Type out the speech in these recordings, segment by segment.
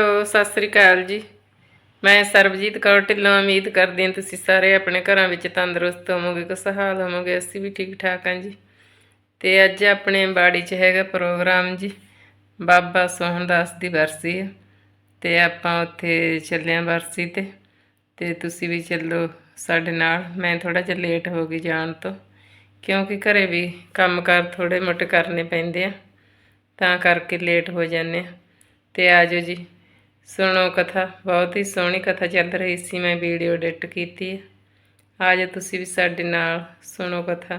Hello Sat Sri ਅਕਾਲ ਜੀ। ਮੈਂ ਸਰਬਜੀਤ ਕੌਰ ਢਿੱਲੋਂ ਉਮੀਦ ਕਰਦੀ ਹਾਂ ਤੁਸੀਂ ਸਾਰੇ ਆਪਣੇ ਘਰਾਂ ਵਿੱਚ ਤੰਦਰੁਸਤ ਹੋਵੋਗੇ, ਖੁਸ਼ਹਾਲ ਹੋਵੋਗੇ, ਅਸੀਂ ਵੀ ਠੀਕ ਠਾਕ ਹਾਂ ਜੀ। ਤੇ ਅੱਜ ਆਪਣੇ ਬਾੜੀ 'ਚ ਹੈਗਾ ਪ੍ਰੋਗਰਾਮ ਜੀ, ਬਾਬਾ ਸੋਹਣਦਾਸ ਦੀ ਬਰਸੀ ਹੈ ਤੇ ਆਪਾਂ ਉੱਥੇ ਚੱਲੇ ਹਾਂ ਬਰਸੀ ਤੇ। ਤੇ ਤੁਸੀਂ ਵੀ ਚੱਲੋ ਸਾਡੇ ਨਾਲ, ਮੈਂ ਥੋੜਾ ਜਿਹਾ ਲੇਟ ਹੋ ਗਈ ਜਾਣ ਤੋਂ। ਕਿਉਂਕਿ ਘਰੇ ਵੀ ਕੰਮਕਾਰ ਥੋੜੇ ਮੋਟੇ ਕਰਨੇ ਪੈਂਦੇ ਆ। ਤਾਂ ਕਰਕੇ ਲੇਟ ਹੋ ਜਾਂਦੇ ਆ। ਤੇ ਆਜੋ ਜੀ। ਸੁਣੋ ਕਥਾ, ਬਹੁਤ ਹੀ ਸੋਹਣੀ ਕਥਾ ਚੱਲ ਰਹੀ ਸੀ, ਮੈਂ ਵੀਡੀਓ ਐਡਿਟ ਕੀਤੀ ਹੈ। ਆਜੋ ਤੁਸੀਂ ਵੀ ਸਾਡੇ ਨਾਲ, ਸੁਣੋ ਕਥਾ।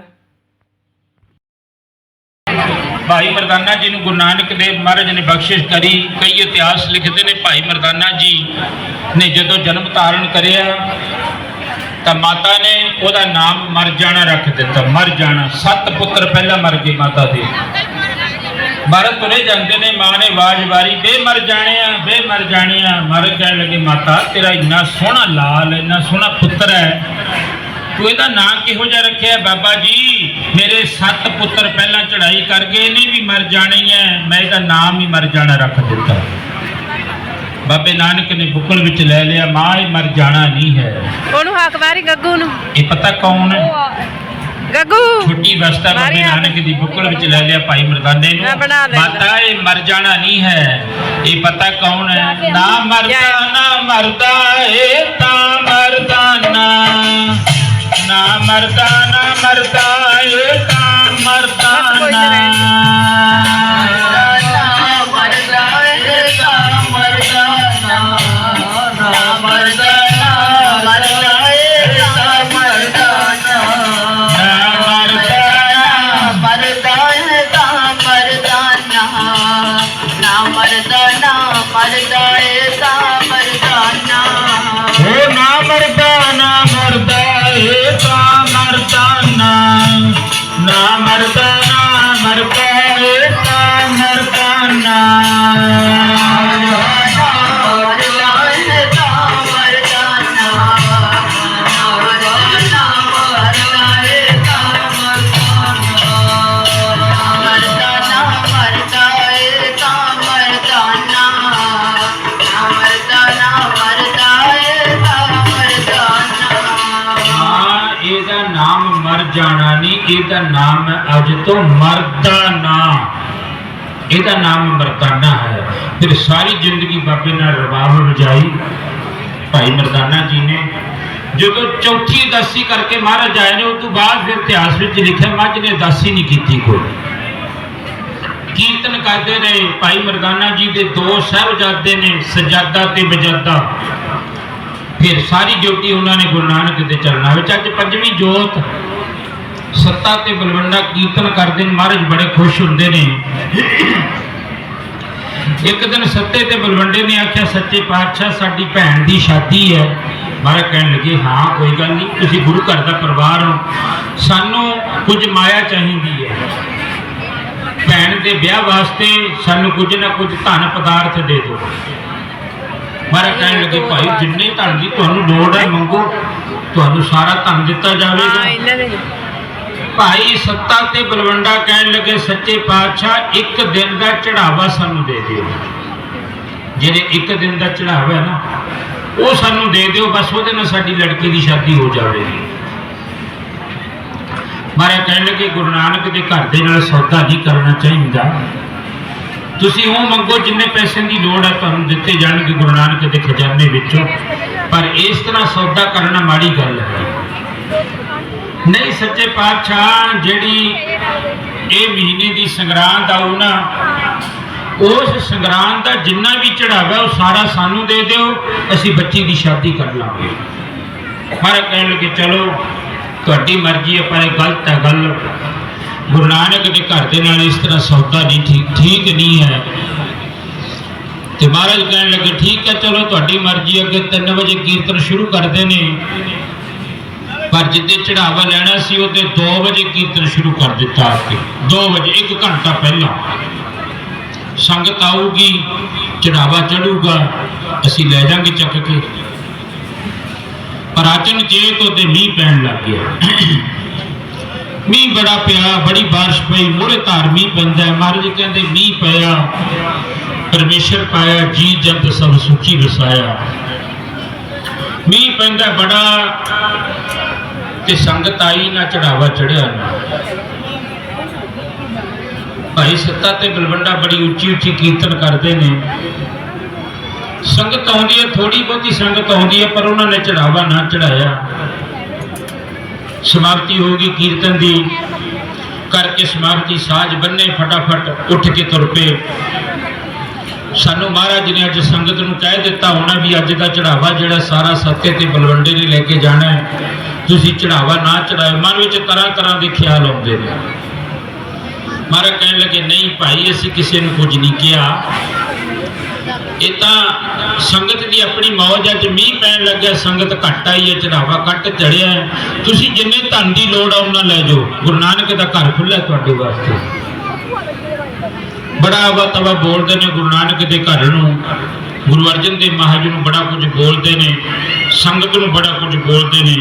ਭਾਈ ਮਰਦਾਨਾ ਜੀ ਨੂੰ ਗੁਰੂ ਨਾਨਕ ਦੇਵ ਮਹਾਰਾਜ ਨੇ ਬਖਸ਼ਿਸ਼ ਕਰੀ, ਕਈ ਇਤਿਹਾਸ ਲਿਖਦੇ ਨੇ ਭਾਈ ਮਰਦਾਨਾ ਜੀ ਨੇ ਜਦੋਂ ਜਨਮ ਧਾਰਨ ਕਰਿਆ, ਤਾਂ ਮਾਤਾ ਨੇ ਉਹਦਾ ਨਾਮ ਮਰ ਜਾਣਾ ਰੱਖ ਦਿੱਤਾ, ਮਰ ਜਾਣਾ, ਸੱਤ ਪੁੱਤਰ ਪਹਿਲਾਂ ਮਰ ਗਏ ਮਾਤਾ ਦੇ। ਮਰਨ ਤੁਰੇ ਜਾਂਦੇ ਨੇ ਮਾਂ ਨੇ ਆਵਾਜ਼ ਵਾਰੀ ਬੇ ਮਰ ਜਾਣਿਆ ਬੇ ਮਰ ਜਾਣਿਆ ਮਰ ਕਹਿਣ ਲੱਗੇ ਮਾਤਾ ਤੇਰਾ ਇੰਨਾ ਸੋਹਣਾ ਲਾਲ ਇੰਨਾ ਸੋਹਣਾ ਪੁੱਤਰ ਹੈ। ਤੂੰ ਇਹਦਾ ਨਾਂ ਕਿਹੋ ਜਿਹਾ ਰੱਖਿਆ? ਬਾਬਾ ਜੀ ਮੇਰੇ ਸੱਤ ਪੁੱਤਰ ਪਹਿਲਾਂ ਚੜ੍ਹਾਈ ਕਰ ਗਏ ਨੇ ਵੀ ਮਰ ਜਾਣੇ ਹੈ ਮੈਂ ਇਹਦਾ ਨਾਮ ਹੀ ਮਰ ਜਾਣਾ ਰੱਖ ਦਿੱਤਾ। ਬਾਬੇ ਨਾਨਕ ਨੇ ਬੁੱਕਲ ਵਿੱਚ ਲੈ ਲਿਆ ਮਾਂ ਇਹ ਮਰ ਜਾਣਾ ਨਹੀਂ ਹੈ। ਉਹਨੂੰ ਹੱਕ ਮਾਰੀ ਗੱਗੂ ਨੂੰ। ਇਹ ਪਤਾ ਕੌਣ ਹੈ? ਗੱਗੂ ਛੋਟੀ ਅਵਸਥਾ ਬਾਬੇ। ਨਾਨਕ ਦੀ ਬੁੱਕਲ ਵਿੱਚ ਲੈ ਲਿਆ ਭਾਈ ਮਰਦਾਨੇ ਨੂੰ। ਮੈਂ ਬਣਾ ਲੈਂਦਾ। ਮਾਤਾ ਇਹ ਮਰ ਜਾਣਾ ਨਹੀਂ ਹੈ। ਇਹ ਪਤਾ ਕੌਣ ਹੈ? ਨਾ ਮਰਦਾ ਨਾ ਮਰਦਾ ਇਹ ਤਾਂ ਮਰਦਾਨਾ। ਨਾ ਮਰਦਾ ਨਾ ਮਰਦਾ ਇਹ ਤਾਂ ਮਰਦਾਨਾ। ਨਾ ਜਾਣਾ ਨਹੀਂ ਇਹਦਾ ਨਾਮ ਹੈ ਅੱਜ ਤੋਂ ਮਰਦਾਨਾ ਇਹਦਾ ਨਾਮ ਮਰਦਾਨਾ ਹੈ। ਫਿਰ ਸਾਰੀ ਜ਼ਿੰਦਗੀ ਬਾਬੇ ਨਾਲ ਰਬਾਬ ਵਜਾਈ ਭਾਈ ਮਰਦਾਨਾ ਜੀ ਨੇ। ਜਦੋਂ ਚੌਥੀ ਦਾਸੀ ਕਰਕੇ ਮਹਾਰਾਜ ਆਏ ਨੇ, ਉਸ ਤੋਂ ਬਾਅਦ ਫਿਰ ਇਤਿਹਾਸ ਵਿੱਚ ਲਿਖਿਆ, ਮੱਝ ਨੇ ਦਾਸੀ ਨਹੀਂ ਕੀਤੀ ਕੋਈ। ਕੀਰਤਨ ਕਰਦੇ ਰਹੇ ਭਾਈ ਮਰਦਾਨਾ ਜੀ ਦੇ ਦੋ ਸਾਹਿਬਜ਼ਾਦੇ ਨੇ, ਸਜਾਦਾ ਤੇ ਬਜਾਦਾ। ਫਿਰ ਸਾਰੀ ਡਿਊਟੀ ਉਹਨਾਂ ਨੇ ਗੁਰੂ ਨਾਨਕ ਦੇ ਚਰਨਾਂ ਵਿੱਚ। ਅੱਜ ਪੰਜਵੀਂ ਜੋਤ, ਸੱਤਾ ਤੇ ਬਲਵੰਡਾ ਕੀਰਤਨ ਕਰਦੇ ਨੇ, ਮਹਾਰਾਜ ਬੜੇ ਖੁਸ਼ ਹੁੰਦੇ ਨੇ। ਇੱਕ ਦਿਨ ਸੱਤੇ ਤੇ ਬਲਵੰਡੇ ਨੇ ਆਖਿਆ ਸੱਚੇ ਪਾਤਸ਼ਾਹ ਸਾਡੀ ਭੈਣ ਦੀ ਸ਼ਾਦੀ ਹੈ। ਮਹਾਰਾਜ ਕਹਿਣ ਲੱਗੇ ਹਾਂ ਕੋਈ ਗੱਲ ਨਹੀਂ ਤੁਸੀਂ ਗੁਰੂ ਘਰ ਦਾ ਪਰਿਵਾਰ ਹੋ। ਸਾਨੂੰ ਕੁਝ ਮਾਇਆ ਚਾਹੀਦੀ ਹੈ। ਭੈਣ ਦੇ ਵਿਆਹ ਵਾਸਤੇ ਸਾਨੂੰ ਕੁਝ ਨਾ ਕੁਝ ਧਨ ਪਦਾਰਥ ਦੇ ਦਿਓ। ਮਹਾਰਾਜ ਕਹਿਣ ਲੱਗੇ ਭਾਈ ਜਿੰਨੇ ਧਨ ਦੀ ਤੁਹਾਨੂੰ ਲੋੜ ਹੈ ਮੰਗੋ। ਤੁਹਾਨੂੰ ਸਾਰਾ ਧਨ ਦਿੱਤਾ ਹਾਂ ਜਾਵੇਗਾ ਭਾਈ ਸੱਤਾ ਤੇ ਬਲਵੰਡਾ ਕਹਿਣ ਲੱਗੇ, ਸੱਚੇ ਪਾਤਸ਼ਾਹ, ਇੱਕ ਦਿਨ ਦਾ ਚੜਾਵਾ ਸਾਨੂੰ ਦੇ ਦਿਓ। ਜਿਹੜੇ ਇੱਕ ਦਿਨ ਦਾ ਚੜਾਵਾ ਹੈ ਨਾ, ਉਹ ਸਾਨੂੰ ਦੇ ਦਿਓ, ਬਸ ਉਹਦੇ ਨਾਲ ਸਾਡੀ ਲੜਕੀ ਦੀ ਸ਼ਾਦੀ ਹੋ ਜਾਵੇਗੀ ਮਹਾਰਾਜ ਕਹਿਣ ਲੱਗੇ, ਗੁਰੂ ਨਾਨਕ ਦੇ ਘਰ ਦੇ ਨਾਲ ਸੌਦਾ ਨਹੀਂ ਕਰਨਾ ਚਾਹੀਦਾ। ਤੁਸੀਂ ਉਹ ਮੰਗੋ ਜਿੰਨੇ ਪੈਸੇ ਦੀ ਲੋੜ ਹੈ ਤੁਹਾਨੂੰ ਦਿੱਤੇ ਜਾਣਗੇ ਗੁਰੂ ਨਾਨਕ ਦੇ ਖਜ਼ਾਨੇ ਵਿੱਚੋਂ। ਪਰ ਇਸ ਤਰ੍ਹਾਂ ਸੌਦਾ ਕਰਨਾ ਮਾੜੀ ਗੱਲ ਹੈ। ਨਹੀਂ, ਸੱਚੇ ਪਾਤਸ਼ਾਹ ਜਿਹੜੀ ਇਹ ਮਹੀਨੇ ਦੀ ਸੰਗਰਾਂਦ ਆਉ ਨਾ, ਉਸ ਸੰਗਰਾਂਦ ਦਾ ਜਿੰਨਾ ਵੀ ਚੜਾਵਾ ਉਹ ਸਾਰਾ ਸਾਨੂੰ ਦੇ ਦਿਓ, ਅਸੀਂ ਬੱਚੀ ਦੀ ਸ਼ਾਦੀ ਕਰ ਲਾਂਗੇ। ਮਹਾਰਾਜ ਕਹਿਣ ਲੱਗੇ, ਚਲੋ, ਤੁਹਾਡੀ ਮਰਜ਼ੀ ਹੈ ਪਰ ਇਹ ਗਲਤ ਹੈ ਗੱਲ। ਗੁਰੂ ਨਾਨਕ ਦੇ ਘਰ ਦੇ ਨਾਲ ਇਸ ਤਰ੍ਹਾਂ ਸੌਦਾ ਨਹੀਂ, ਠੀਕ ਠੀਕ ਨਹੀਂ ਹੈ। ਤੇ ਮਹਾਰਾਜ ਕਹਿਣ ਲੱਗੇ, ਠੀਕ ਹੈ, ਚਲੋ, ਤੁਹਾਡੀ ਮਰਜ਼ੀ ਅੱਗੇ 3 ਵਜੇ ਕੀਰਤਨ ਸ਼ੁਰੂ ਕਰਦੇ ਨੇ। ਪਰ ਜਿੱਦੇ ਚੜਾਵਾ ਲੈਣਾ ਸੀ ਉਹਦੇ 2 ਵਜੇ ਕੀਰਤਨ ਸ਼ੁਰੂ ਕਰ ਦਿੱਤਾ ਆ 2 ਵਜੇ 1 ਘੰਟਾ ਪਹਿਲਾਂ। ਸੰਗਤ ਆਊਗੀ, ਚੜਾਵਾ ਚੜੂਗਾ, ਅਸੀਂ ਲੈ ਜਾਾਂਗੇ ਚੱਕ ਕੇ। ਪਰ ਅਚਨ ਚੇਤ ਉਹਦੇ ਮੀਂਹ ਪੈਣ ਲੱਗ ਗਿਆ। ਮੀਂਹ ਬੜਾ ਪਿਆ, ਬੜੀ ਬਾਰਿਸ਼ ਪਈ ਮੋੜੇ ਧਾਰ ਮੀਂਹ ਪੈਂਦਾ ਮਹਾਰਾਜ ਕਹਿੰਦੇ, ਮੀਂਹ ਪਿਆ, ਪਰਮੇਸ਼ਰ ਪਾਇਆ, ਜੀ ਜੰਤ ਸਭ ਸੁਖੀ ਵਸਾਇਆ ਮੀਂਹ ਪੈਂਦਾ ਬੜਾ ਤੇ ਸੰਗਤ ਆਈ ਨਾ ਚੜਾਵਾ ਚੜਿਆ ਨਾ। ਭਾਈ ਸੱਤਾ ਤੇ ਬਲਵੰਡਾ ਬੜੀ ਉੱਚੀ ਉੱਚੀ ਕੀਰਤਨ ਕਰਦੇ ਨੇ। ਸੰਗਤ ਆਉਂਦੀ ਹੈ ਥੋੜੀ ਬਹੁਤੀ ਸੰਗਤ ਆਉਂਦੀ ਹੈ, ਪਰ ਉਹਨਾਂ ਨੇ ਚੜਾਵਾ ਨਾ ਚੜਾਇਆ। ਸਮਾਪਤੀ ਹੋ ਗਈ ਕੀਰਤਨ ਦੀ। ਕਰਕੇ ਸਮਾਪਤੀ ਸਾਜ ਬੰਨੇ, ਫਟਾਫਟ ਉੱਠ ਕੇ ਤੁਰ ਪਏ। ਸਾਨੂੰ ਮਹਾਰਾਜ ਨੇ ਅੱਜ ਸੰਗਤ ਨੂੰ ਕਹਿ ਦਿੱਤਾ ਹੋਣਾ ਵੀ ਅੱਜ ਦਾ ਚੜਾਵਾ ਜਿਹੜਾ ਸਾਰਾ ਸੱਤੇ ਤੇ ਬਲਵੰਡੇ ਨੇ ਲੈ ਕੇ ਜਾਣਾ ਹੈ। ਤੁਸੀਂ ਚੜਾਵਾ ਨਾ ਚੜਾਓ ਮਨ ਵਿੱਚ ਤਰ੍ਹਾਂ ਤਰ੍ਹਾਂ ਦੇ ਖਿਆਲ ਆਉਂਦੇ ਨੇ। ਮਹਾਰਾਜ ਕਹਿਣ ਲੱਗੇ, ਨਹੀਂ ਭਾਈ, ਅਸੀਂ ਕਿਸੇ ਨੂੰ ਕੁਝ ਨਹੀਂ ਕਿਹਾ। ਇਹ ਤਾਂ ਸੰਗਤ ਦੀ ਆਪਣੀ ਮੌਜ ਹੈ ਮੀਂਹ ਪੈਣ ਲੱਗਿਆ, ਸੰਗਤ ਘੱਟ ਆਈ ਹੈ, ਚੜਾਵਾ ਘੱਟ ਚੜਿਆ ਹੈ। ਤੁਸੀਂ ਜਿੰਨੇ ਧਨ ਦੀ ਲੋੜ ਆ, ਉਹਨਾਂ ਲੈ ਜਾਓ। ਗੁਰੂ ਨਾਨਕ ਦਾ ਘਰ ਖੁੱਲ੍ਹਾ ਤੁਹਾਡੇ ਵਾਸਤੇ। ਬੜਾ ਵਾ ਤਵਾ ਬੋਲਦੇ ਨੇ ਗੁਰੂ ਨਾਨਕ ਦੇ ਘਰ ਨੂੰ। ਗੁਰੂ ਅਰਜਨ ਦੇਵ ਮਹਾਰਾਜ ਨੂੰ ਬੜਾ ਕੁਝ ਬੋਲਦੇ ਨੇ। ਸੰਗਤ ਨੂੰ ਬੜਾ ਕੁਝ ਬੋਲਦੇ ਨੇ।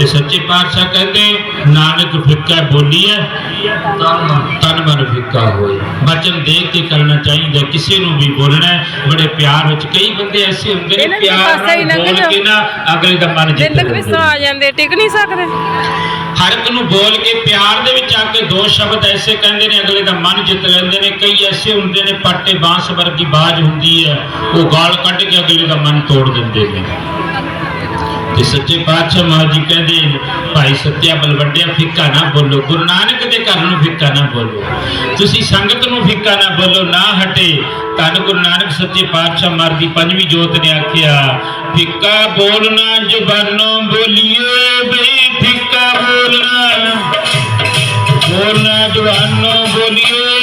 ਤੇ ਸੱਚੇ ਪਾਤਸ਼ਾਹ ਕਹਿੰਦੇ ਨਾਨਕ ਫਿੱਕਾ ਬੋਲੀਐ ਤਨ ਮਨ ਫਿੱਕਾ ਹੋਏ। ਬਚਨ ਦੇਖ ਕੇ ਕਰਨਾ ਚਾਹੀਦਾ ਕਿਸੇ ਨੂੰ ਵੀ ਬੋਲਣਾ ਹੈ, ਬੜੇ ਪਿਆਰ ਵਿੱਚ ਕਈ ਬੰਦੇ ਐਸੇ ਹੁੰਦੇ ਨੇ ਪਿਆਰ ਹੀ ਨਾਲ ਬੋਲ। ਕੇ ਨਾ ਅਗਲੇ ਦਾ ਮਨ ਜਿੱਤ ਲੈਂਦੇ ਸੌ ਆ ਜਾਂਦੇ ਟਿਕ ਨਹੀਂ ਸਕਦੇ। ਹਰ ਇੱਕ ਨੂੰ ਬੋਲ ਕੇ ਪਿਆਰ ਦੇ ਵਿੱਚ ਆ ਕੇ ਦੋ ਸ਼ਬਦ ਐਸੇ ਕਹਿੰਦੇ ਨੇ ਅਗਲੇ ਦਾ ਮਨ ਜਿੱਤ ਲੈਂਦੇ ਨੇ। ਕਈ ਐਸੇ ਹੁੰਦੇ ਨੇ ਪਾਟੇ ਬਾਂਸ ਵਰਗੀ ਬਾਜ ਹੁੰਦੀ ਹੈ ਉਹ ਗਾਲ ਕੱਢ ਕੇ ਅਗਲੇ ਦਾ ਮਨ ਤੋੜ ਦਿੰਦੇ ਨੇ। ਤੇ ਸੱਚੇ ਪਾਤਸ਼ਾਹ ਮਹਾਰਾਜ ਜੀ ਕਹਿੰਦੇ ਭਾਈ ਸੱਤਿਆ ਬਲਵੰਡਿਆ ਫਿੱਕਾ ਨਾ ਬੋਲੋ। ਗੁਰੂ ਨਾਨਕ ਦੇ ਘਰ ਨੂੰ ਫਿੱਕਾ ਨਾ ਬੋਲੋ। ਤੁਸੀਂ ਸੰਗਤ ਨੂੰ ਫਿੱਕਾ ਨਾ ਬੋਲੋ, ਨਾ ਹਟੇ। ਧੰਨ ਗੁਰੂ ਨਾਨਕ ਸੱਚੇ ਪਾਤਸ਼ਾਹ ਮਹਾਰਾਜ ਦੀ ਪੰਜਵੀਂ ਜੋਤ ਨੇ ਆਖਿਆ, ਫਿੱਕਾ ਬੋਲਣਾ ਜ਼ੁਬਾਨੋਂ ਬੋਲੀਏ ਬਈ, ਫਿੱਕਾ ਬੋਲਣਾ ਬੋਲਣਾ ਜ਼ੁਬਾਨੋਂ ਬੋਲੀਏ।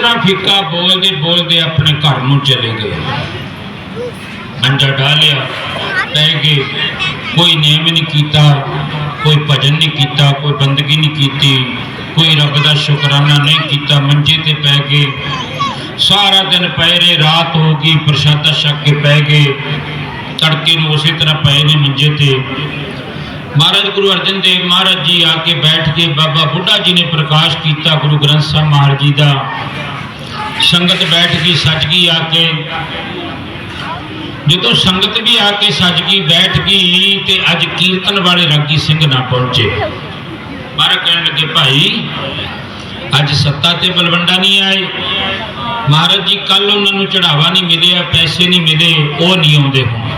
ਤਰ੍ਹਾਂ ਫਿੱਕਾ ਬੋਲਦੇ ਬੋਲਦੇ ਆਪਣੇ ਘਰ ਨੂੰ ਚਲੇ ਗਏ। ਮੰਜਾ ਡਾਲਿਆ, ਪੈ ਗਏ। ਕੋਈ ਨੇਮ ਨਹੀਂ ਕੀਤਾ, ਕੋਈ ਭਜਨ ਨਹੀਂ ਕੀਤਾ, ਕੋਈ ਬੰਦਗੀ ਨਹੀਂ ਕੀਤੀ, ਕੋਈ ਰੱਬ ਦਾ ਸ਼ੁਕਰਾਨਾ ਨਹੀਂ ਕੀਤਾ, ਮੰਜੇ ਤੇ ਪੈ ਗਏ। ਸਾਰਾ ਦਿਨ ਪਏ ਰਹੇ, ਰਾਤ ਹੋ ਗਈ, ਪ੍ਰਸ਼ਾਦਾ ਛਕ ਕੇ ਪੈ ਗਏ। ਤੜਕੇ ਨੂੰ ਉਸੇ ਤਰ੍ਹਾਂ ਪਏ ਨੇ ਮੰਜੇ ਤੇ। ਮਹਾਰਾਜ ਗੁਰੂ ਅਰਜਨ ਦੇਵ ਮਹਾਰਾਜ ਜੀ ਆ ਕੇ ਬੈਠ ਕੇ ਬਾਬਾ ਬੁੱਢਾ ਜੀ ਨੇ ਪ੍ਰਕਾਸ਼ ਕੀਤਾ ਗੁਰੂ ਗ੍ਰੰਥ ਸਾਹਿਬ ਮਹਾਰਾਜ ਜੀ ਦਾ। ਸੰਗਤ ਬੈਠ ਗਈ ਸੱਜ ਗਈ ਆ ਕੇ, ਜਦੋਂ ਸੰਗਤ ਵੀ ਆ ਕੇ ਸੱਜ ਗਈ ਬੈਠ ਗਈ ਤੇ ਅੱਜ ਕੀਰਤਨ ਵਾਲੇ ਰਾਗੀ ਸਿੰਘ ਨਾ ਪਹੁੰਚੇ। ਮਹਾਰਾਜ ਕਹਿਣ ਲੱਗੇ, ਭਾਈ, ਅੱਜ ਸੱਤਾ ਤੇ ਬਲਵੰਡਾ ਨਹੀਂ ਆਏ। ਮਹਾਰਾਜ ਜੀ ਕੱਲ ਉਹਨਾਂ ਨੂੰ ਚੜਾਵਾ ਨਹੀਂ ਮਿਲਿਆ, ਪੈਸੇ ਨਹੀਂ ਮਿਲੇ, ਉਹ ਨਹੀਂ ਆਉਂਦੇ ਹੋਣ।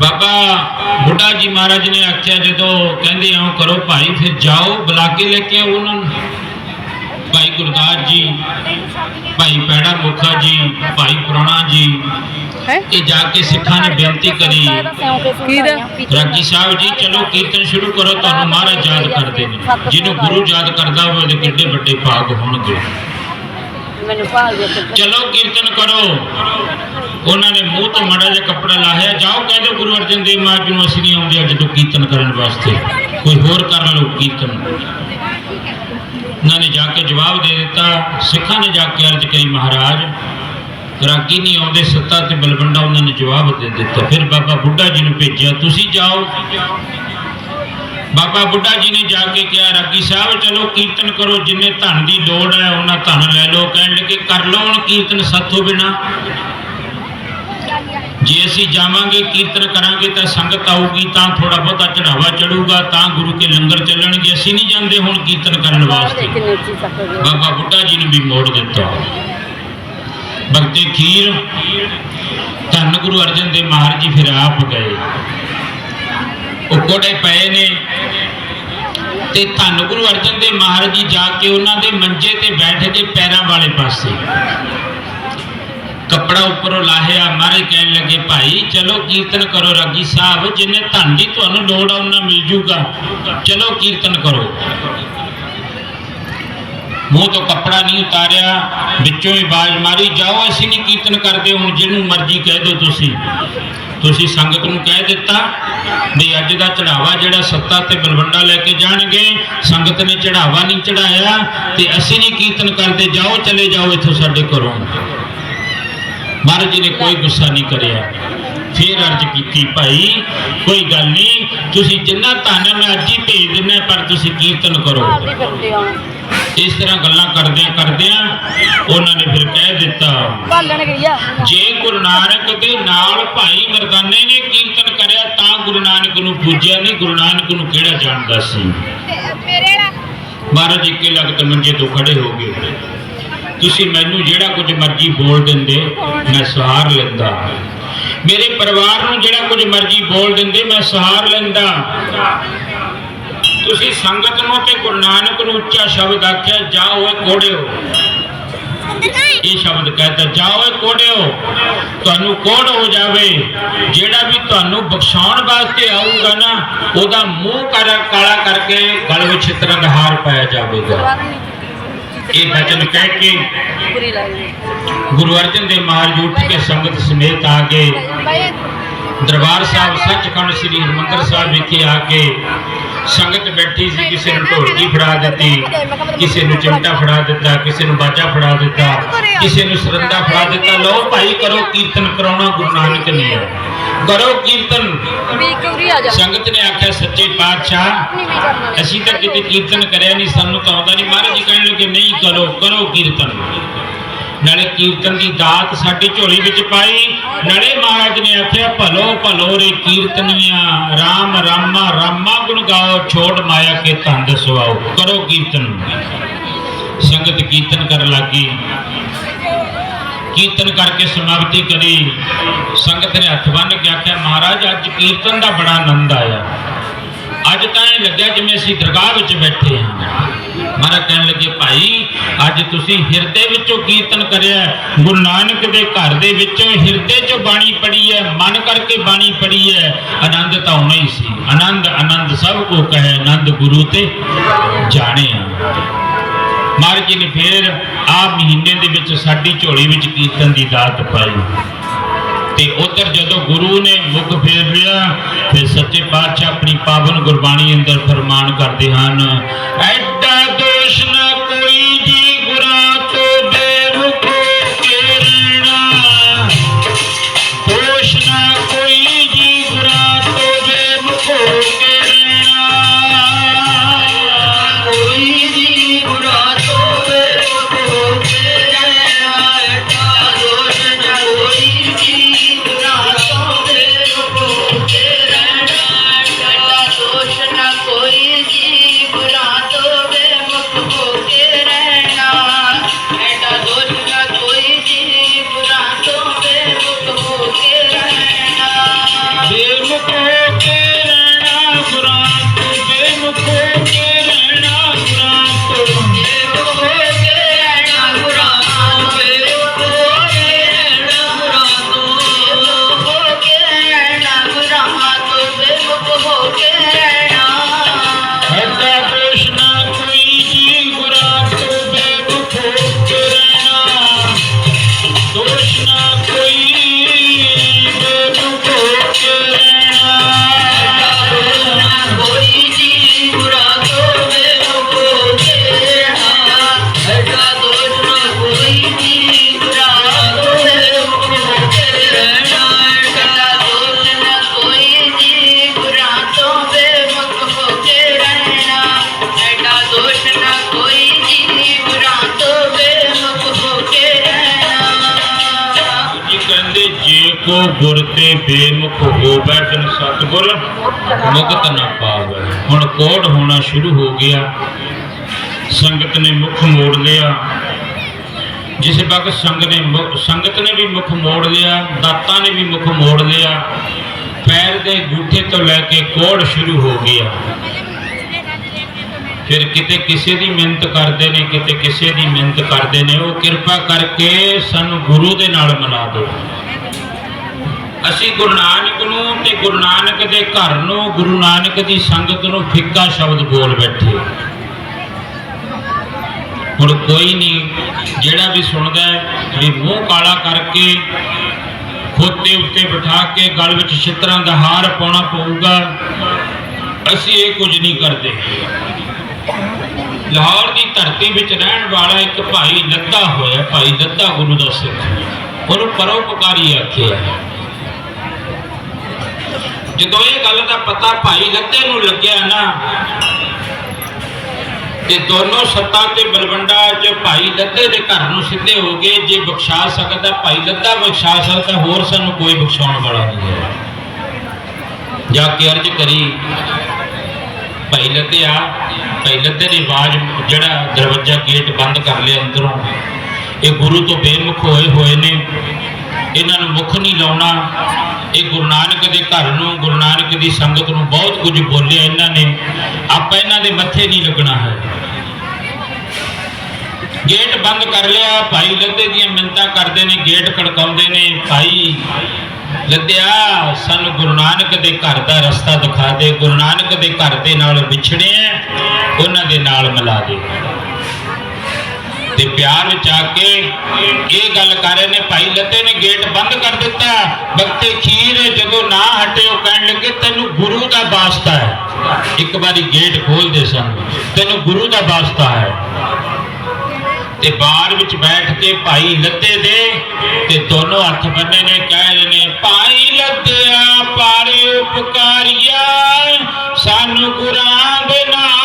ਬਾਬਾ ਬੁੱਢਾ ਜੀ ਮਹਾਰਾਜ ਨੇ ਆਖਿਆ ਜਦੋਂ ਕਹਿੰਦੇ ਆਓ ਕਰੋ ਭਾਈ ਫਿਰ ਜਾਓ ਬੁਲਾ ਕੇ ਲੈ ਕੇ ਆਓ ਉਹਨਾਂ ਨੂੰ। ਭਾਈ ਗੁਰਦਾਸ ਜੀ ਭਾਈ ਪੈੜਾ ਮੁਖਾ ਜੀ ਭਾਈ ਪੁਰਾਣਾ ਜੀ ਇਹ ਜਾ ਕੇ ਸਿੱਖਾਂ ਨੇ ਬੇਨਤੀ ਕਰੀ? ਰਾਗੀ ਸਾਹਿਬ ਜੀ ਚਲੋ ਕੀਰਤਨ ਸ਼ੁਰੂ ਕਰੋ ਤੁਹਾਨੂੰ ਮਹਾਰਾਜ ਯਾਦ ਕਰਦੇ ਨੇ। ਜਿਹਨੂੰ ਗੁਰੂ ਯਾਦ ਕਰਦਾ ਹੋਵੇ ਉਹਦੇ ਕਿੱਡੇ ਵੱਡੇ ਭਾਗ ਹੋਣਗੇ। ਮੈਨੂੰ ਭਾਲ ਚਲੋ ਕੀਰਤਨ ਕਰੋ। ਉਹਨਾਂ ਨੇ ਮੂੰਹ ਤੋਂ ਮੜਾ ਜਿਹਾ ਕੱਪੜਾ ਲਾਇਆ ਜਾਓ, ਕਹਿ ਦਿਓ ਗੁਰੂ ਅਰਜਨ ਦੇਵ ਮਹਾਰਾਜ ਨੂੰ ਅਸੀਂ ਨਹੀਂ ਆਉਂਦੇ ਅੱਜ ਤੋਂ ਕੀਰਤਨ ਕਰਨ ਵਾਸਤੇ। ਕੋਈ ਹੋਰ ਕਰ ਲਓ ਕੀਰਤਨ। ਉਹਨਾਂ ਨੇ ਜਾ ਕੇ ਜਵਾਬ ਦੇ ਦਿੱਤਾ। ਸਿੱਖਾਂ ਨੇ ਜਾ ਕੇ ਅਰਜ਼ ਕਰੀ ਮਹਾਰਾਜ, ਰਾਗੀ ਨਹੀਂ ਆਉਂਦੇ, ਸੱਤਾ ਤੇ ਬਲਵੰਡਾ ਉਹਨਾਂ ਨੇ ਜਵਾਬ ਦੇ ਦਿੱਤਾ। ਫਿਰ ਬਾਬਾ ਬੁੱਢਾ ਜੀ ਨੂੰ ਭੇਜਿਆ, ਤੁਸੀਂ ਜਾਓ। ਬਾਬਾ ਬੁੱਢਾ ਜੀ ਨੇ ਜਾ ਕੇ ਕਿਹਾ ਰਾਗੀ ਸਾਹਿਬ ਚਲੋ ਕੀਰਤਨ ਕਰੋ ਜਿੰਨੇ ਧਨ ਦੀ ਲੋੜ ਹੈ ਉਹਨਾਂ ਧਨ ਲੈ ਲਓ। ਕਹਿਣ ਲੱਗੇ ਕਰ ਲਓ ਹੁਣ ਕੀਰਤਨ ਸਾਥੋਂ ਬਿਨਾ। ਜੇ ਅਸੀਂ ਜਾਵਾਂਗੇ ਕੀਰਤਨ ਕਰਾਂਗੇ ਤਾਂ ਸੰਗਤ ਆਊਗੀ ਤਾਂ ਥੋੜਾ ਬਹੁਤਾ ਚੜਾਵਾ ਚੜੂਗਾ ਤਾਂ ਗੁਰੂ ਕੇ ਲੰਗਰ ਚੱਲਣਗੇ। ਅਸੀਂ ਨਹੀਂ ਜਾਂਦੇ ਹੁਣ ਕੀਰਤਨ ਕਰਨ ਵਾਸਤੇ। ਬਾਬਾ ਬੁੱਢਾ ਜੀ ਨੇ ਵੀ ਮੋੜ ਦਿੱਤਾ। ਭਗਤੇ ਖੀਰ ਧੰਨ ਗੁਰੂ ਅਰਜਨ ਦੇਵ ਮਹਾਰਾਜ ਜੀ ਫਿਰ ਆਪ ਗਏ। ਉਹ ਕੋੜੇ ਪਏ ਨੇ। ਤੇ ਧੰਨ ਗੁਰੂ ਅਰਜਨ ਦੇਵ ਮਹਾਰਾਜ ਜੀ ਜਾ ਕੇ ਉਹਨਾਂ ਦੇ ਮੰਜੇ ਤੇ ਬੈਠ ਕੇ ਪੈਰਾਂ ਵਾਲੇ ਪਾਸੇ ਕੱਪੜਾ ਉੱਪਰੋਂ ਲਾਹਿਆ ਮਾਰੇ ਕਹਿਣ ਲੱਗੇ, ਭਾਈ, ਚਲੋ ਕੀਰਤਨ ਕਰੋ ਰਾਗੀ ਸਾਹਿਬ, ਜਿੰਨੇ ਧਨ ਦੀ ਤੁਹਾਨੂੰ ਲੋੜ ਆ, ਉਹਨਾਂ ਮਿਲ ਜੂਗਾ। ਚਲੋ ਕੀਰਤਨ ਕਰੋ। ਮੂੰਹ ਤੋਂ ਕੱਪੜਾ ਨਹੀਂ ਉਤਾਰਿਆ, ਵਿੱਚੋਂ ਹੀ ਬਾਜ਼ ਮਾਰੀ, ਜਾਓ, ਅਸੀਂ ਨਹੀਂ ਕੀਰਤਨ ਕਰਦੇ, ਹੁਣ ਜਿਹਨੂੰ ਮਰਜ਼ੀ ਕਹਿ ਦਿਓ ਤੁਸੀਂ। ਤੁਸੀਂ ਸੰਗਤ ਨੂੰ ਕਹਿ ਦਿੱਤਾ ਵੀ ਅੱਜ ਦਾ ਚੜਾਵਾ ਜਿਹੜਾ ਸੱਤਾ ਤੇ ਬਲਵੰਡਾ ਲੈ ਕੇ ਜਾਣਗੇ, ਸੰਗਤ ਨੇ ਚੜਾਵਾ ਨਹੀਂ ਚੜਾਇਆ ਤੇ ਅਸੀਂ ਨਹੀਂ ਕੀਰਤਨ ਕਰਦੇ, ਜਾਓ ਚਲੇ ਜਾਓ ਇੱਥੋਂ ਸਾਡੇ ਘਰੋਂ। ਮਹਾਰਾਜ ਜੀ ਨੇ ਕੋਈ ਗੁੱਸਾ ਨਹੀਂ ਕਰਿਆ। ਫੇਰ ਅਰਜ਼ ਕੀਤੀ, ਭਾਈ, ਕੋਈ ਗੱਲ ਨਹੀਂ, ਤੁਸੀਂ ਜਿੰਨਾ ਧਨ ਮੈਂ ਅੱਜ ਹੀ ਭੇਜ ਦਿੰਦਾ, ਪਰ ਤੁਸੀਂ ਕੀਰਤਨ ਕਰੋ। ਇਸ ਤਰ੍ਹਾਂ ਗੱਲਾਂ ਕਰਦਿਆਂ ਕਰਦਿਆਂ ਉਹਨਾਂ ਨੇ ਫਿਰ ਕਹਿ ਦਿੱਤਾ ਭਾਲਣ ਜੇ ਗੁਰੂ ਨਾਨਕ ਦੇ ਨਾਲ ਭਾਈ ਮਰਦਾਨੇ ਨੇ ਕੀਰਤਨ ਕਰਿਆ ਤਾਂ ਗੁਰੂ ਨਾਨਕ ਨੂੰ ਪੂਜਿਆ ਨਹੀਂ ਗੁਰੂ ਨਾਨਕ ਨੂੰ ਕਿਹੜਾ ਜਾਣਦਾ ਸੀ? ਮਹਾਰਾਜ ਇੱਕੇ ਲਗਤ ਮੰਜੇ ਤੋਂ ਖੜੇ ਹੋ ਗਏ ਤੁਸੀਂ ਮੈਨੂੰ ਜਿਹੜਾ ਕੁਝ ਮਰਜ਼ੀ ਬੋਲ ਦਿੰਦੇ ਮੈਂ ਸਹਾਰ ਲੈਂਦਾ। ਮੇਰੇ ਪਰਿਵਾਰ ਨੂੰ ਜਿਹੜਾ ਕੁਝ ਮਰਜ਼ੀ ਬੋਲ ਦਿੰਦੇ ਮੈਂ ਸਹਾਰ ਲੈਂਦਾ। ਤੁਸੀਂ ਸੰਗਤ ਨੂੰ ਤੇ ਗੁਰੂ ਨਾਨਕ ਨੂੰ ਉੱਚਾ ਸ਼ਬਦ ਆਖਿਆ ਜਾਓ ਕੋੜਿਓ ਇਹ ਸ਼ਬਦ ਕਹਿੰਦਾ ਜਾਓ ਕੋੜਿਓ ਤੁਹਾਨੂੰ ਕੋੜ ਹੋ ਜਾਵੇ? ਜਿਹੜਾ ਵੀ ਤੁਹਾਨੂੰ ਬਖਸ਼ਾਉਣ ਵਾਸਤੇ ਆਊਗਾ ਨਾ ਉਹਦਾ ਮੂੰਹ ਕਰ ਕਾਲਾ ਕਰਕੇ ਗਲ ਵਿੱਚ ਛਿੱਤਰਾਂ ਦਾ ਹਾਰ ਪਾਇਆ ਜਾਵੇਗਾ। ਇਹ ਬਚਨ ਕਹਿ ਕੇ ਗੁਰੂ ਅਰਜਨ ਦੇਵ ਮਹਾਰਾਜ ਉੱਠ ਕੇ ਸੰਗਤ ਸਮੇਤ ਆ ਗਏ। ਦਰਬਾਰ ਸਾਹਿਬ ਸੱਚਖੰਡ ਸ੍ਰੀ ਹਰਿਮੰਦਰ ਸਾਹਿਬ ਵਿਖੇ ਆ ਕੇ ਸੰਗਤ ਬੈਠੀ ਸੀ ਕਿਸੇ ਨੂੰ ਢੋਲਕੀ ਫੜਾ ਦਿੱਤੀ ਕਿਸੇ ਨੂੰ ਚਿਮਟਾ ਫੜਾ ਦਿੱਤਾ ਕਿਸੇ ਨੂੰ ਬਾਜਾ ਫੜਾ ਦਿੱਤਾ ਕਿਸੇ ਨੂੰ ਸਰੰਦਾ ਫੜਾ ਦਿੱਤਾ। ਲਓ ਭਾਈ ਕਰੋ ਕੀਰਤਨ ਕਰਾਉਣਾ ਗੁਰੂ ਨਾਨਕ ਨੇ। ਕਰੋ ਕੀਰਤਨ। ਸੰਗਤ ਨੇ ਆਖਿਆ ਸੱਚੇ ਪਾਤਸ਼ਾਹ ਅਸੀਂ ਤਾਂ ਕਿਤੇ ਕੀਰਤਨ ਕਰਿਆ ਨਹੀਂ ਸਾਨੂੰ ਤਾਂ ਆਉਂਦਾ ਨਹੀਂ। ਮਹਾਰਾਜ ਜੀ ਕਹਿਣ ਲੱਗੇ ਨਹੀਂ ਕਰੋ ਕਰੋ ਕੀਰਤਨ। ਨਾਲੇ ਕੀਰਤਨ ਦੀ ਦਾਤ ਸਾਡੀ ਝੋਲੀ ਵਿੱਚ ਪਾਈ। ਨਾਲੇ ਮਹਾਰਾਜ ਨੇ ਆਖਿਆ, ਭਲੋ ਭਲੋ ਰੇ ਕੀਰਤਨੀਆਂ RAM ਰਾਮਾ ਰਾਮਾ ਗੁਣ ਗਾਓ ਛੋੜ ਮਾਇਆ ਕੇ ਧੰਦ ਸਵਾਓ ਕਰੋ ਕੀਰਤਨ। ਸੰਗਤ ਕੀਰਤਨ ਕਰਨ ਲੱਗੀ। ਕੀਰਤਨ ਕਰਕੇ ਸਮਾਪਤੀ ਕਰੀ। ਸੰਗਤ ਨੇ ਹੱਥ ਬੰਨ੍ਹ ਕੇ ਆਖਿਆ, ਮਹਾਰਾਜ, ਅੱਜ ਕੀਰਤਨ ਦਾ ਬੜਾ ਆਨੰਦ ਆਇਆ। ਅੱਜ ਤਾਂ ਇਹ ਲੱਗਿਆ ਜਿਵੇਂ ਅਸੀਂ ਦਰਗਾਹ ਵਿੱਚ ਬੈਠੇ ਹਾਂ। ਮਹਾਰਾਜ ਕਹਿਣ ਲੱਗੇ, ਭਾਈ, ਅੱਜ ਤੁਸੀਂ ਹਿਰਦੇ ਵਿੱਚੋਂ ਕੀਰਤਨ ਕਰਿਆ ਗੁਰੂ ਨਾਨਕ ਦੇ ਘਰ ਦੇ ਵਿੱਚੋਂ ਹਿਰਦੇ 'ਚੋਂ ਬਾਣੀ ਪੜੀ ਹੈ, ਮਨ ਕਰਕੇ ਬਾਣੀ ਪੜੀ ਹੈ। ਆਨੰਦ ਤਾਂ ਉਵੇਂ ਹੀ ਸੀ। ਆਨੰਦ ਆਨੰਦ ਸਭ ਕੋ ਕਹੇ, ਆਨੰਦ ਗੁਰੂ ਤੇ ਜਾਣਿਆ ਮਹਾਰਾਜ ਜੀ ਨੇ ਫਿਰ ਆ ਮਹੀਨੇ ਦੇ ਵਿੱਚ ਸਾਡੀ ਝੋਲੀ ਵਿੱਚ ਕੀਰਤਨ ਦੀ ਦਾਤ ਪਾਈ। ਤੇ ਉਧਰ ਜਦੋਂ ਗੁਰੂ ਨੇ ਮੁਖ ਫੇਰ ਲਿਆ ਫਿਰ ਸੱਚੇ ਪਾਤਸ਼ਾਹ ਆਪਣੀ ਪਾਵਨ ਗੁਰਬਾਣੀ ਅੰਦਰ ਫਰਮਾਨ ਕਰਦੇ ਹਨ, ਐਡਾ ਦੋਸ਼ ਤੇ ਬੇਮੁਖ ਹੋਵੇ ਬਿਨ ਸਤਿਗੁਰ, ਮੁਕਤ ਨਾ ਪਾਵੇ। ਹੁਣ ਕੋੜ ਹੋਣਾ ਸ਼ੁਰੂ ਹੋ ਗਿਆ। ਸੰਗਤ ਨੇ ਮੁਖ ਮੋੜ ਲਿਆ। ਜਿਸ ਵਕਤ ਸੰਗਤ ਨੇ ਸੰਗਤ ਨੇ ਵੀ ਮੁਖ ਮੋੜ ਲਿਆ, ਦਾਤਾ ਨੇ ਵੀ ਮੁਖ ਮੋੜ ਲਿਆ, ਪੈਰ ਦੇ ਗੂਠੇ ਤੋਂ ਲੈ ਕੇ ਕੋੜ ਸ਼ੁਰੂ ਹੋ ਗਿਆ। ਫਿਰ ਕਿਤੇ ਕਿਸੇ ਦੀ ਮਿਹਨਤ ਕਰਦੇ ਨੇ, ਕਿਤੇ ਕਿਸੇ ਦੀ ਮਿਹਨਤ ਕਰਦੇ ਨੇ, ਉਹ ਕਿਰਪਾ ਕਰਕੇ ਸਾਨੂੰ ਗੁਰੂ ਦੇ ਨਾਲ ਮਿਲਾ ਦਿਓ। ਅਸੀਂ ਗੁਰੂ ਨਾਨਕ ਨੂੰ ਤੇ ਗੁਰੂ ਨਾਨਕ ਦੇ ਘਰ ਨੂੰ, ਗੁਰੂ ਨਾਨਕ ਦੀ ਸੰਗਤ ਨੂੰ ਫਿੱਕਾ ਸ਼ਬਦ ਬੋਲ ਬੈਠੇ। ਹੁਣ ਕੋਈ ਨਹੀਂ, ਜਿਹੜਾ ਵੀ ਸੁਣਦਾ ਵੀ ਮੂੰਹ ਕਾਲਾ ਕਰਕੇ ਖੋਤੇ ਉੱਤੇ ਬਿਠਾ ਕੇ ਗਲ ਵਿੱਚ ਛਿੱਤਰਾਂ ਦਾ ਹਾਰ ਪਾਉਣਾ ਪਊਗਾ, ਅਸੀਂ ਇਹ ਕੁਝ ਨਹੀਂ ਕਰਦੇ। ਲਾਹੌਰ ਦੀ ਧਰਤੀ ਵਿੱਚ ਰਹਿਣ ਵਾਲਾ ਇੱਕ ਭਾਈ ਲੱਦਾ ਹੋਇਆ, ਭਾਈ ਲੱਦਾ ਗੁਰੂ ਦਾ ਸਿੱਖ। ਉਹਨੂੰ ਪਰਉਪਕਾਰੀ ਆਖਿਆ। ਜਦੋਂ ਇਹ ਗੱਲ ਦਾ ਪਤਾ ਭਾਈ ਲੱਦੇ ਨੂੰ ਲੱਗਿਆ ਨਾ, ਤੇ ਦੋਨੋਂ ਸੱਤਾ ਤੇ ਬਲਵੰਡਾ ਚ ਭਾਈ ਲੱਦੇ ਦੇ ਘਰ ਨੂੰ ਸਿੱਧੇ ਹੋ ਗਏ, ਜੇ ਬਖਸ਼ਾ ਸਕਦਾ, ਭਾਈ ਲੱਦਾ ਬਖਸ਼ਾ ਸਕਦਾ ਹੋਰ ਸਾਨੂੰ ਕੋਈ ਬਖਸ਼ਾਉਣ ਵਾਲਾ ਨਹੀਂ ਹੈ। ਜਾ ਕੇ ਅਰਜ ਕਰੀ, ਭਾਈ ਲੱਤੇ ਆ, ਭਾਈ ਲੱਦੇ ਦੀ ਆਵਾਜ਼ ਜਿਹੜਾ ਦਰਵਾਜ਼ਾ ਗੇਟ ਬੰਦ ਕਰ ਲਿਆ ਅੰਦਰੋਂ। ਇਹ ਗੁਰੂ ਤੋਂ ਬੇਮੁਖ ਹੋਏ ਹੋਏ ਨੇ। ਇਹਨਾਂ ਨੂੰ ਮੁੱਖ ਨਹੀਂ ਲਾਉਣਾ। ਇਹ ਗੁਰੂ ਨਾਨਕ ਦੇ ਘਰ ਨੂੰ, ਗੁਰੂ ਨਾਨਕ ਦੀ ਸੰਗਤ ਨੂੰ ਬਹੁਤ ਕੁਝ ਬੋਲਿਆ ਇਹਨਾਂ ਨੇ। ਆਪਾਂ ਇਹਨਾਂ ਦੇ ਮੱਥੇ ਨਹੀਂ ਲੱਗਣਾ ਹੈ। ਗੇਟ ਬੰਦ ਕਰ ਲਿਆ। ਭਾਈ ਲੱਦੇ ਦੀਆਂ ਮਿੰਤਾਂ ਕਰਦੇ ਨੇ, ਗੇਟ ਖੜਕਾਉਂਦੇ ਨੇ। ਭਾਈ ਲੱਦਿਆ ਸਾਨੂੰ ਗੁਰੂ ਨਾਨਕ ਦੇ ਘਰ ਦਾ ਰਸਤਾ ਦਿਖਾ ਦੇ। ਗੁਰੂ ਨਾਨਕ ਦੇ ਘਰ ਦੇ ਨਾਲ ਵਿਛੜੇ ਆ ਉਹਨਾਂ ਦੇ ਨਾਲ ਮਿਲਾ ਦੇ। ਤੇ ਪਿਆਰ ਵਿੱਚ ਆ ਕੇ ਇਹ ਗੱਲ ਕਰ ਰਹੇ ਨੇ, ਭਾਈ ਲੱਤੇ ਨੇ ਗੇਟ ਬੰਦ ਕਰ ਦਿੱਤਾ। ਬਖਤੇ ਖੀਰ ਜਦੋਂ ਨਾ ਹਟੇ ਉਹ ਕਹਿਣ ਲੱਗੇ, ਤੈਨੂੰ ਗੁਰੂ ਦਾ ਵਾਸਤਾ ਹੈ। ਇੱਕ ਵਾਰੀ ਗੇਟ ਖੋਲ ਦੇ ਸਾਨੂੰ। ਤੈਨੂੰ ਗੁਰੂ ਦਾ ਵਾਸਤਾ ਹੈ। ਤੇ ਬਾਰ ਵਿੱਚ ਬੈਠ ਕੇ ਭਾਈ ਲੱਤੇ ਦੇ ਤੇ ਦੋਨੋਂ ਹੱਥ ਬੰਨੇ ਨੇ, ਕਹਿ ਰਹੇ ਨੇ, ਭਾਈ ਲੱਦਿਆ ਪਾਰੇ ਉਪਕਾਰੀਆ, ਸਾਨੂੰ ਗੁਰਾਂ ਦੇ ਨਾਲ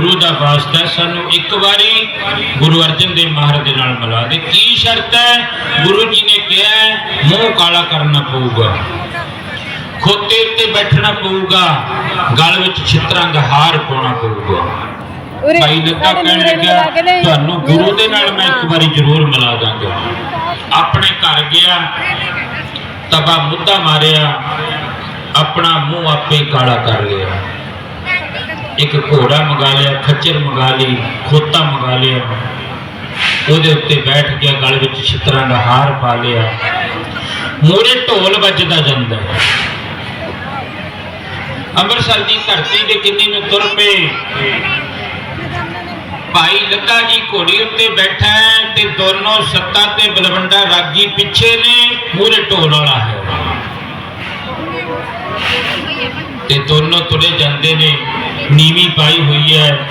ਗੁਰੂ ਦਾ ਵਾਸਤਾ ਸਾਨੂੰ ਇੱਕ ਵਾਰੀ ਗੁਰੂ ਅਰਜਨ ਦੇਵ ਮਹਾਰਾਜ ਦੇ ਨਾਲ ਮਿਲਾ ਦੇ। ਕੀ ਸ਼ਰਤ ਹੈ? ਗੁਰੂ ਜੀ ਨੇ ਕਿਹਾ ਮੂੰਹ ਕਾਲਾ ਕਰਨਾ ਪਊਗਾ। ਖੋਤੇ ਉੱਤੇ ਬੈਠਣਾ ਪਊਗਾ। ਗਲ ਵਿੱਚ ਛਿੱਤਰਾਂ ਦਾ ਹਾਰ ਪਾਉਣਾ ਪਊਗਾ। ਭਾਈ ਲੱਦਾ ਕਹਿਣ ਲੱਗਿਆ ਤੁਹਾਨੂੰ ਗੁਰੂ ਦੇ ਨਾਲ ਮੈਂ ਇੱਕ ਵਾਰੀ ਜ਼ਰੂਰ ਮਿਲਾ ਦਾਂਗਾ। ਆਪਣੇ ਘਰ ਗਿਆ ਤਬਾ ਮੁੱਦਾ ਮਾਰਿਆ ਆਪਣਾ ਮੂੰਹ ਆਪੇ ਕਾਲਾ ਕਰ ਲਿਆ। ਇੱਕ ਘੋੜਾ ਮੰਗਾ ਲਿਆ ਖੱਚਰ ਮੰਗਾ ਲਈ, ਖੋਤਾ ਮੰਗਾ ਲਿਆ। ਉਹਦੇ ਉੱਤੇ ਬੈਠ ਗਿਆ, ਗਲ ਵਿੱਚ ਛਿੱਤਰਾਂ ਦਾ ਹਾਰ ਪਾ ਲਿਆ। ਮੂਰੇ ਢੋਲ ਵੱਜਦਾ ਜਾਂਦਾ ਅੰਮ੍ਰਿਤਸਰ ਦੀ ਧਰਤੀ ਦੇ ਕਿੰਨੀ ਨੂੰ ਤੁਰ ਪਏ? ਭਾਈ ਲੱਦਾ ਜੀ ਘੋੜੀ ਉੱਤੇ ਬੈਠਾ ਹੈ ਤੇ ਦੋਨੋਂ ਸੱਤਾ ਤੇ ਬਲਵੰਡਾ ਰਾਗੀ ਪਿੱਛੇ ਨੇ ਮੂਰੇ ਢੋਲ ਵਾਲਾ ਹੈ। ਤੇ ਦੋਨੋਂ ਤੁਰੇ ਜਾਂਦੇ ਨੇ। ਨੀਵੀਂ ਪਾਈ ਹੋਈ ਹੈ।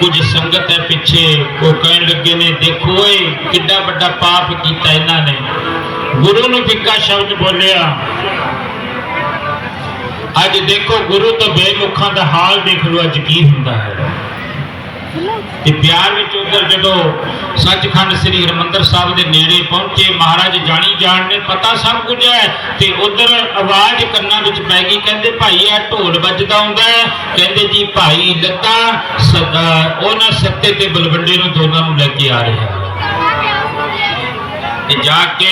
ਕੁਝ ਸੰਗਤ ਹੈ ਪਿੱਛੇ। ਉਹ ਕਹਿਣ ਲੱਗੇ ਨੇ, ਦੇਖੋ ਓਏ, ਕਿੱਡਾ ਵੱਡਾ ਪਾਪ ਕੀਤਾ ਇਹਨਾਂ ਨੇ। ਗੁਰੂ ਨੂੰ ਫਿੱਕਾ ਸ਼ਬਦ ਬੋਲਿਆ। ਅੱਜ ਦੇਖੋ, ਗੁਰੂ ਤੋਂ ਬੇਮੁਖਾਂ ਦਾ ਹਾਲ ਦੇਖ ਲਓ, ਅੱਜ ਕੀ ਹੁੰਦਾ ਹੈ। ਪਿਆਰ ਵਿੱਚ ਉਧਰ ਜਦੋਂ ਸੱਚਖੰਡ ਸ੍ਰੀ ਹਰਿਮੰਦਰ ਸਾਹਿਬ ਦੇ ਨੇੜੇ ਪਹੁੰਚੇ, ਮਹਾਰਾਜ ਜਾਣੀ ਜਾਣ ਨੇ, ਪਤਾ ਸਭ ਕੁਝ ਹੈ ਤੇ ਉਧਰ ਆਵਾਜ਼ ਕੰਨਾਂ ਵਿੱਚ ਪੈ ਗਈ, ਕਹਿੰਦੇ ਭਾਈ ਇਹ ਢੋਲ ਵੱਜਦਾ ਹੁੰਦਾ ਹੈ, ਕਹਿੰਦੇ ਜੀ ਭਾਈ ਲੱਤਾ, ਸਦਾ ਉਹਨਾਂ ਸੱਤੇ ਤੇ ਬਲਵੰਡੇ ਨੂੰ ਦੋਨਾਂ ਨੂੰ ਲੈ ਕੇ ਆ ਰਿਹਾ ਤੇ ਜਾ ਕੇ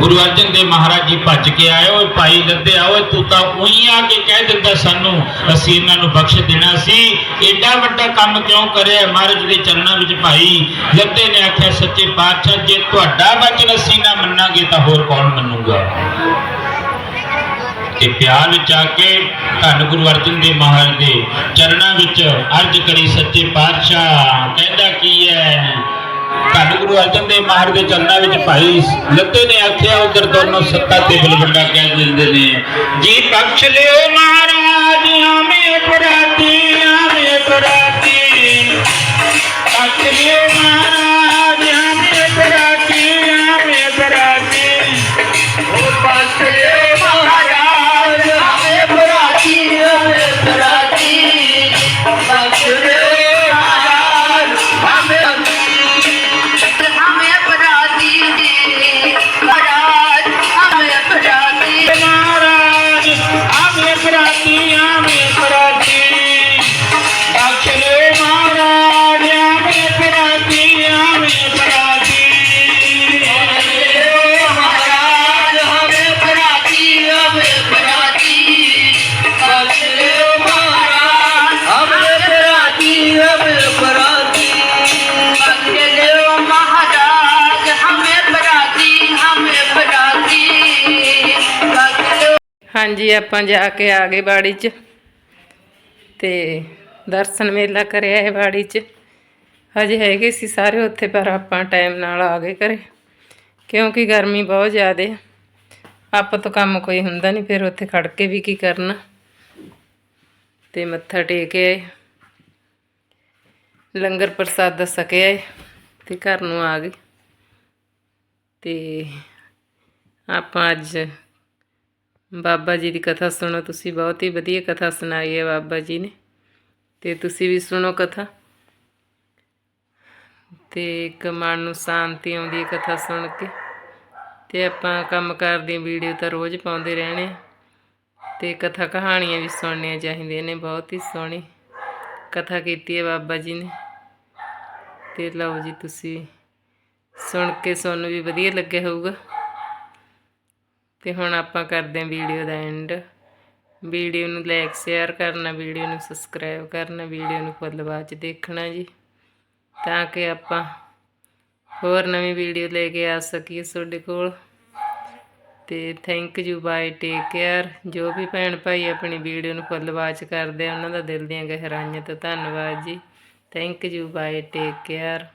ਗੁਰੂ ਅਰਜਨ ਦੇਵ ਮਹਾਰਾਜ ਜੀ ਭੱਜ ਕੇ ਆਏ ਓਏ ਭਾਈ ਲੱਦੇ ਓਏ ਤੂੰ ਤਾਂ ਉਹੀ ਆ ਕੇ ਕਹਿ ਦਿੰਦਾ ਸਾਨੂੰ, ਅਸੀਂ ਇਹਨਾਂ ਨੂੰ ਬਖਸ਼ ਦੇਣਾ ਸੀ। ਏਡਾ ਵੱਡਾ ਕੰਮ ਕਿਉਂ ਕਰਿਆ ਮਹਾਰਾਜ ਦੇ ਚਰਨਾਂ ਵਿੱਚ ਭਾਈ? ਲੱਦੇ ਨੇ ਆਖਿਆ, ਸੱਚੇ ਪਾਤਸ਼ਾਹ, ਜੇ ਤੁਹਾਡਾ ਵਚਨ ਅਸੀਂ ਨਾ ਮੰਨਾਂਗੇ ਤਾਂ ਹੋਰ ਕੌਣ ਮੰਨੂਗਾ? ਤੇ ਪਿਆਰ ਵਿੱਚ ਆ ਕੇ ਧੰਨ ਗੁਰੂ ਅਰਜਨ ਦੇਵ ਮਹਾਰਾਜ ਦੇ ਚਰਨਾਂ ਵਿੱਚ ਅਰਜ ਕਰੀ, ਸੱਚੇ ਪਾਤਸ਼ਾਹ, ਕਹਿੰਦਾ ਕੀ ਹੈ? ਧੰਨ ਗੁਰੂ ਅਰਜਨ ਦੇਵ ਮਹਾਰਾਜ ਦੇ ਚਰਨਾਂ ਵਿੱਚ ਭਾਈ ਲੱਤੇ ਨੇ ਆਖਿਆ, ਉਧਰ ਦੋਨੋਂ ਸੱਤਾ ਤੇ ਬਲਵੰਡਾ ਕਹਿ ਦਿੰਦੇ ਨੇ, ਜੀ ਬਖਸ਼ ਲਿਓ ਮਹਾਰਾਜ ਹਮੇ ਅਪਰਾਧੀ ਹਮੇ ਅਪਰਾਧੀ। ਬਖਸ਼ ਲਿਓ ਮਹਾਰਾਜ ਹਾਂਜੀ, ਆਪਾਂ ਜਾ ਕੇ ਆ ਗਏ ਬਾੜੀ 'ਚ। ਤੇ ਦਰਸ਼ਨ ਮੇਲਾ ਕਰਿਆ ਹੈ ਬਾੜੀ 'ਚ। ਹਜੇ ਹੈਗੇ ਸੀ ਸਾਰੇ ਉੱਥੇ, ਪਰ ਆਪਾਂ ਟਾਈਮ ਨਾਲ ਆ ਗਏ ਘਰੇ। ਕਿਉਂਕਿ ਗਰਮੀ ਬਹੁਤ ਜ਼ਿਆਦੇ ਆਪਾਂ ਤੋਂ ਕੰਮ ਕੋਈ ਹੁੰਦਾ ਨਹੀਂ, ਫਿਰ ਉੱਥੇ ਖੜ ਕੇ ਵੀ ਕੀ ਕਰਨਾ। ਤੇ ਮੱਥਾ ਟੇਕ ਆਏ। ਲੰਗਰ ਪ੍ਰਸਾਦ ਛਕਿਆ ਏ, ਤੇ ਘਰ ਨੂੰ ਆ ਗਏ। ਤੇ ਆਪਾਂ ਅੱਜ ਬਾਬਾ ਜੀ ਦੀ ਕਥਾ ਸੁਣੋ, ਤੁਸੀਂ ਬਹੁਤ ਹੀ ਵਧੀਆ ਕਥਾ ਸੁਣਾਈ ਹੈ ਬਾਬਾ ਜੀ ਨੇ। ਤੇ ਤੁਸੀਂ ਵੀ ਸੁਣੋ ਕਥਾ। ਤੇ ਇੱਕ ਮਨ ਨੂੰ ਸ਼ਾਂਤੀ ਆਉਂਦੀ ਹੈ ਕਥਾ ਸੁਣ ਕੇ। ਤੇ ਆਪਾਂ ਕੰਮ ਦੀਆਂ ਵੀਡੀਓ ਤਾਂ ਰੋਜ਼ ਪਾਉਂਦੇ ਰਹਿਣੇ ਆ। ਤੇ ਕਥਾ ਕਹਾਣੀਆਂ ਵੀ ਸੁਣਨੀਆਂ ਚਾਹੀਦੀਆਂ ਨੇ, ਬਹੁਤ ਹੀ ਸੋਹਣੀ ਕਥਾ ਕੀਤੀ ਹੈ ਬਾਬਾ ਜੀ ਨੇ। ਤੇ ਲਓ ਜੀ, ਤੁਸੀਂ ਸੁਣ ਕੇ ਤੁਹਾਨੂੰ ਵੀ ਵਧੀਆ ਲੱਗਿਆ ਹੋਊਗਾ। ਤੇ ਹੁਣ ਆਪਾਂ ਕਰਦੇ ਹਾਂ ਵੀਡੀਓ ਦਾ ਐਂਡ ਵੀਡੀਓ ਨੂੰ ਲਾਈਕ ਸ਼ੇਅਰ ਕਰਨਾ, ਵੀਡੀਓ ਨੂੰ ਸਬਸਕ੍ਰਾਈਬ ਕਰਨਾ, ਵੀਡੀਓ ਨੂੰ ਫੁੱਲ ਵਾਚ ਦੇਖਣਾ ਜੀ। ਤਾਂ ਕਿ ਆਪਾਂ ਹੋਰ ਨਵੀਂ ਵੀਡੀਓ ਲੈ ਕੇ ਆ ਸਕੀਏ ਤੁਹਾਡੇ ਕੋਲ। ਤੇ thank you bye take care ਜੋ ਵੀ ਭੈਣ ਭਾਈ ਆਪਣੀ ਵੀਡੀਓ ਨੂੰ ਫੁੱਲ ਵਾਚ ਕਰਦੇ ਆ, ਉਹਨਾਂ ਦਾ ਦਿਲ ਦੀਆਂ ਗਹਿਰਾਈਆਂ ਤੋਂ ਧੰਨਵਾਦ ਜੀ। Thank you bye take care